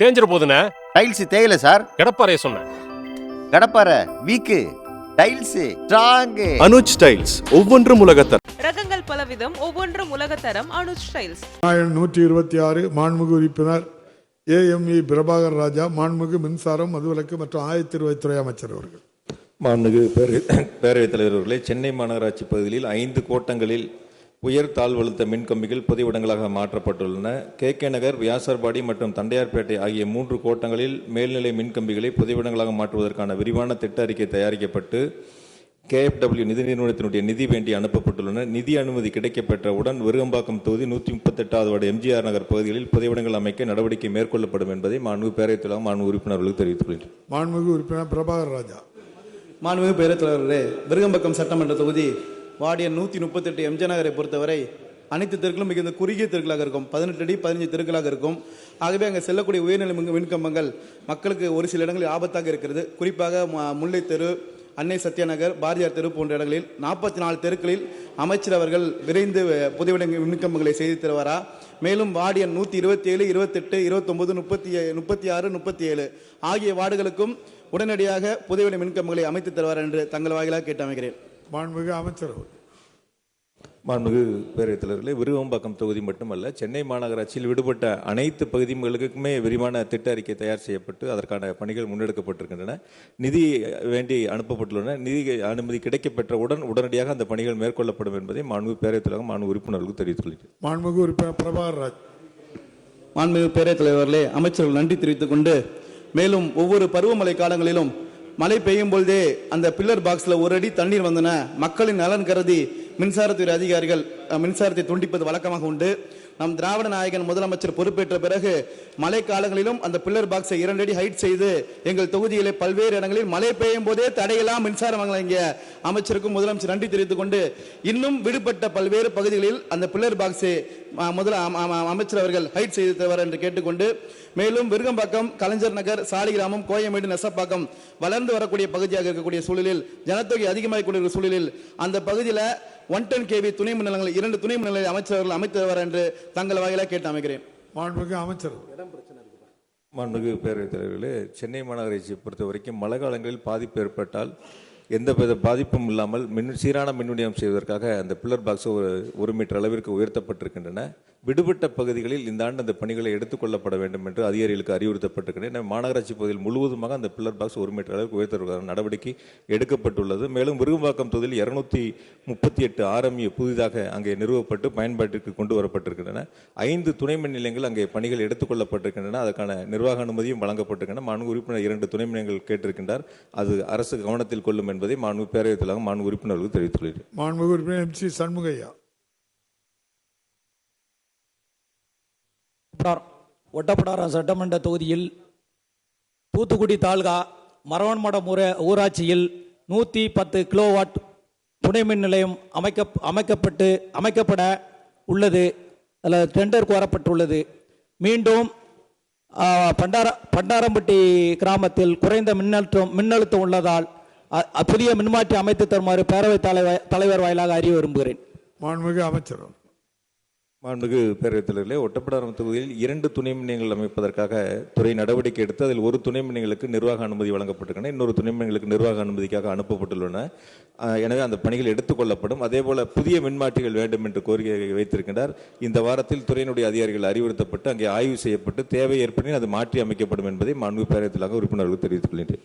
தேஞ்சிட போதுண்ணே. Tiles தேயல sir. கிடப்பாறைய சொன்னேன். கடப்பாறை weak tiles strong Anuj tiles ஒவ்வொன்றும் உலகத்தரம் ரகங்கள் பலவிதம் ஒவ்வொன்றும் உலகத்தரம் அனுஜ் ஸ்டைல்ஸ் நாயன் நூற்றி இருபத்தி ஆறு மாண்புமிகு உறுப்பினர் ஏஎம்இ பிரபாகர் ராஜா மாண்புமிகு மின்சாரம் மதுவிலக்கு மற்றும் ஆயத்திருவத்துறை அமைச்சர் அவர்கள். மாண்புமிகு பேரவை பேரவைத் தலைவர் அவர்களே சென்னை மாநகராட்சி பகுதியில் ஐந்து கோட்டங்களில் உயர் தாழ்வழுத்த மின் கம்பிகள் பொது இடங்களாக மாற்றப்பட்டுள்ளன. கே. கே. நகர் வியாசர்பாடி மற்றும் தண்டையார்பேட்டை ஆகிய மூன்று கோட்டங்களில் மேல்நிலை மின் கம்பிகளை பொது இடங்களாக மாற்றுவதற்கான விரிவான திட்ட அறிக்கை தயாரிக்கப்பட்டு கேஎஃப்டபிள்யூ நிதி நிறுவனத்தினுடைய நிதி வேண்டி அனுப்பப்பட்டுள்ளன. நிதி அனுமதி கிடைக்கப்பெற்றவுடன் விருகம்பாக்கம் தொகுதி நூற்றி முப்பத்தெட்டாவது வார்டு எம்ஜிஆர் நகர் பகுதிகளில் புதைவடங்கள் அமைக்க நடவடிக்கை மேற்கொள்ளப்படும் என்பதை மாண்பு பேரவைத் தலைவர் மாண்பு உறுப்பினர்களுக்கு தெரிவித்துக் கொள்கிறேன் மாண்புமிகு உறுப்பினர் பிரபாகர் ராஜா. மாண்புமிகு பேரவைத் விருகம்பக்கம் சட்டமன்ற தொகுதி வார்டு நூற்றி முப்பத்தெட்டு எம்ஜி நகரை பொறுத்தவரை அனைத்து தெருக்களும் மிகுந்த குறுகிய தெருக்களாக இருக்கும். பதினெட்டு அடி பதினஞ்சு தெருக்களாக இருக்கும். ஆகவே அங்கே செல்லக்கூடிய உயர்நிலை மின் மின்கம்பங்கள் மக்களுக்கு ஒரு சில இடங்களில் ஆபத்தாக இருக்கிறது. குறிப்பாக முல்லை தெரு அன்னை சத்யாநகர் பாரதியார் தெரு போன்ற இடங்களில் நாற்பத்தி நாலு தெருக்களில் அமைச்சர் அவர்கள் விரைந்து அஹ், புதைவிட மின்கம்பங்களை செய்து தருவாரா? மேலும் வார்டு எண் நூற்றி இருபத்தி ஏழு இருபத்தெட்டு இருபத்தொன்பது முப்பத்தி முப்பத்தி ஆறு முப்பத்தி ஏழு ஆகிய வார்டுகளுக்கும் உடனடியாக புதைவிட மின்கம்பங்களை அமைத்து தருவார் என்று தங்கள் வாயிலாக கேட்டு அமைகிறேன் மாண்புமிகு அமைச்சர் அவர்கள். மாண்புமிகு பேரவைத் தலைவர்களே விருகம்பாக்கம் தொகுதி மட்டுமல்ல சென்னை மாநகராட்சியில் விடுபட்ட அனைத்து பகுதிகளுக்குமே விரிவான திட்ட அறிக்கை தயார் செய்யப்பட்டு அதற்கான பணிகள் முன்னெடுக்கப்பட்டிருக்கின்றன. நிதி வேண்டி அனுப்பப்பட்டுள்ளன. நிதி அனுமதி கிடைக்கப்பெற்றவுடன் உடனடியாக அந்த பணிகள் மேற்கொள்ளப்படும் என்பதை மாண்பு பேரவைத் தலைவர் மாண்பு உறுப்பினர்களுக்கு தெரிவித்துக் கொள்கிறேன் மாண்புமிகு உறுப்பினர் பிரபாகர் ராஜ். மாண்புமிகு பேரவைத் தலைவர்களே அமைச்சர்கள் நன்றி தெரிவித்துக் கொண்டு மேலும் ஒவ்வொரு பருவமழை காலங்களிலும் மழை பெய்யும் பொழுதே அந்த பில்லர் பாக்ஸ்ல ஒரு அடி தண்ணீர் வந்தன. மக்களின் நலன் கருதி மின்சாரத்துறை அதிகாரிகள் மின்சாரத்தை துண்டிப்பது வழக்கமாக உண்டு. நம் திராவிட நாயகன் முதலமைச்சர் பொறுப்பேற்ற பிறகு மழை காலங்களிலும் அந்த பில்லர் பாக்ஸை இரண்டு அடி ஹைட் செய்து எங்கள் தொகுதியிலே பல்வேறு இடங்களில் மழை பெய்யும் போதே தடையெல்லாம் மின்சாரம் இங்கே அமைச்சருக்கும் முதலமைச்சர் நன்றி தெரிவித்துக் கொண்டு இன்னும் விடுபட்ட பல்வேறு பகுதிகளில் அந்த பில்லர் பாக்ஸை முதல அமைச்சர் அவர்கள் ஹைட் செய்து தருவார் என்று கேட்டுக்கொண்டு மேலும் விருகம்பாக்கம் கலைஞர் நகர் சாலிகிராமம் கோயம்பேடு நெசப்பாக்கம் வளர்ந்து வரக்கூடிய பகுதியாக இருக்கக்கூடிய சூழலில் ஜனத்தொகை அதிகமாக கூடிய சூழலில் அந்த பகுதியில் ஒன் டென் கேவி துணை மின்னலங்கள் இரண்டு துணை மின்னலை அமைச்சர்கள் அமைத்து தருவார் என்று தங்கள் வாயிலாக கேட்டு அமைக்கிறேன். மாண்புமிகு அமைச்சர். மாண்புமிகு பேரவைத் தலைவர்களே சென்னை மாநகராட்சியை பொறுத்த வரைக்கும் மழை காலங்களில் பாதிப்பு ஏற்பட்டால் எந்தவித பாதிப்பும் இல்லாமல் மின் சீரான மின் விநியோகம் செய்வதற்காக அந்த பில்லர் பாக்ஸ் ஒரு ஒரு மீட்டர் அளவிற்கு உயர்த்தப்பட்டிருக்கின்றன. விடுபட்ட பகுதிகளில் இந்த ஆண்டு அந்த பணிகளை எடுத்துக்கொள்ளப்பட வேண்டும் என்று அதிகாரிகளுக்கு அறிவுறுத்தப்பட்டிருக்கின்றன மாநகராட்சி பகுதியில் முழுவதுமாக அந்த பில்லர் பாக்ஸ் ஒரு மீட்டர் அளவுக்கு உயர்த்துவதற்கான நடவடிக்கை எடுக்கப்பட்டுள்ளது. மேலும் விருகம்பாக்கம் தொகுதியில் இருநூத்தி முப்பத்தி எட்டு ஆர்எம்இ புதிதாக அங்கே நிறுவப்பட்டு பயன்பாட்டிற்கு கொண்டு வரப்பட்டிருக்கின்றன. ஐந்து துணை மின் நிலையங்கள் அங்கே பணிகள் எடுத்துக்கொள்ளப்பட்டிருக்கின்றன அதற்கான நிர்வாக அனுமதியும் வழங்கப்பட்டிருக்கின்றன. மாண்பு உறுப்பினர் இரண்டு துணை நிலையங்கள் கேட்டிருக்கின்றார். அது அரசு கவனத்தில் கொள்ளும் என்பதை மாண்பு பேரவைத் தலைவர் மாண்பு உறுப்பினர்களுக்கு தெரிவித்துள்ளது. மாண்பு உறுப்பினர் எம் சி சண்முகையா ஒட்டப்படாரம் ஒட்டப்பிடாரம் சட்டமன்ற தொகுதியில் தூத்துக்குடி தாலுகா மரவன்மடம் ஊர ஊராட்சியில் நூற்றி பத்து கிலோவாட் துணை மின் நிலையம் அமைக்க அமைக்கப்பட்டு அமைக்கப்பட உள்ளது. அதில் டெண்டர் கோரப்பட்டுள்ளது. மீண்டும் பண்டார பண்டாரம்பட்டி கிராமத்தில் குறைந்த மின்னழுத்தம் மின்னழுத்தம் உள்ளதால் புதிய மின்மாற்றி அமைத்து தருமாறு பேரவைத் தலைவர் தலைவர் வாயிலாக அறிய விரும்புகிறேன் மாண்புமிகு அமைச்சர் மாண்புமிகு பேரவைத் தலைவர்களே ஒட்டப்பிடாரம் தொகுதியில் இரண்டு துணை மின்னியங்கள் அமைப்பதற்காக துறை நடவடிக்கை எடுத்து அதில் ஒரு துணை மின்னியங்களுக்கு நிர்வாக அனுமதி வழங்கப்பட்டிருக்கின்றன இன்னொரு துணை மின்னியங்களுக்கு நிர்வாக அனுமதிக்காக அனுப்பப்பட்டுள்ளன. எனவே அந்த பணிகள் எடுத்துக்கொள்ளப்படும் அதே போல புதிய மின்மாற்றிகள் வேண்டும் என்று கோரிக்கை வைத்திருக்கின்றார். இந்த வாரத்தில் துறையினுடைய அதிகாரிகள் அறிவுறுத்தப்பட்டு அங்கே ஆய்வு செய்யப்பட்டு தேவை ஏற்படின் அது மாற்றி அமைக்கப்படும் என்பதை மாண்பு பேரவைத் உறுப்பினர்கள் உறுப்பினர்களுக்கு தெரிவித்துக் கொள்கின்றேன்.